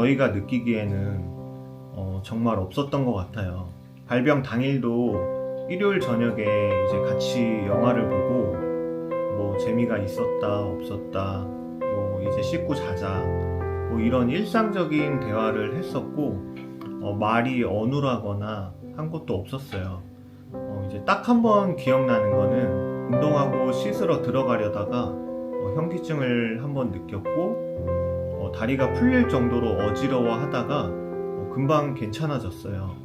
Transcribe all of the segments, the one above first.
저희가 느끼기에는 어, 정말 없었던 것 같아요. 발병 당일도 일요일 저녁에 이제 같이 영화를 보고 뭐 재미가 있었다 없었다 뭐 이제 씻고 자자 뭐 이런 일상적인 대화를 했었고 어, 말이 어눌하거나 한 것도 없었어요. 어, 이제 딱 한 번 기억나는 거는 운동하고 씻으러 들어가려다가 어, 현기증을 한번 느꼈고 어, 다리가 풀릴 정도로 어지러워 하다가 어, 금방 괜찮아졌어요.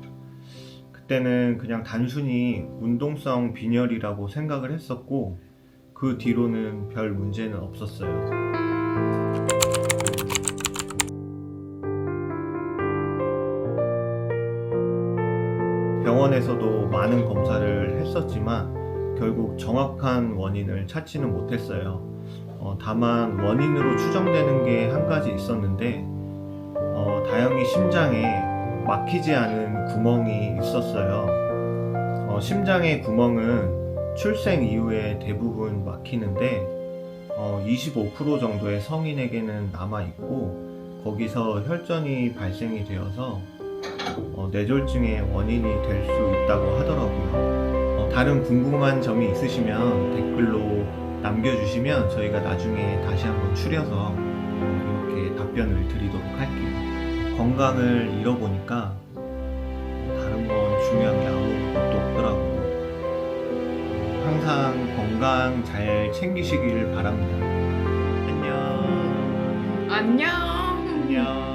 그때는 그냥 단순히 운동성 빈혈이라고 생각을 했었고 그 뒤로는 별 문제는 없었어요. 병원에서도 많은 검사를 했었지만 결국 정확한 원인을 찾지는 못했어요. 어, 다만 원인으로 추정되는 게 한 가지 있었는데 어, 다행히 심장에 막히지 않은 구멍이 있었어요. 어, 심장의 구멍은 출생 이후에 대부분 막히는데 어, 25% 정도의 성인에게는 남아 있고 거기서 혈전이 발생이 되어서 어, 뇌졸중의 원인이 될 수 있다고 하더라고요. 어, 다른 궁금한 점이 있으시면 댓글로 남겨주시면 저희가 나중에 다시 한번 추려서 어, 이렇게 답변을 드리도록 할게요. 건강을 잃어보니까 다른 건 중요한 게 아무것도 없더라고요. 어, 항상 건강 잘 챙기시길 바랍니다. 안녕. 안녕. 안녕.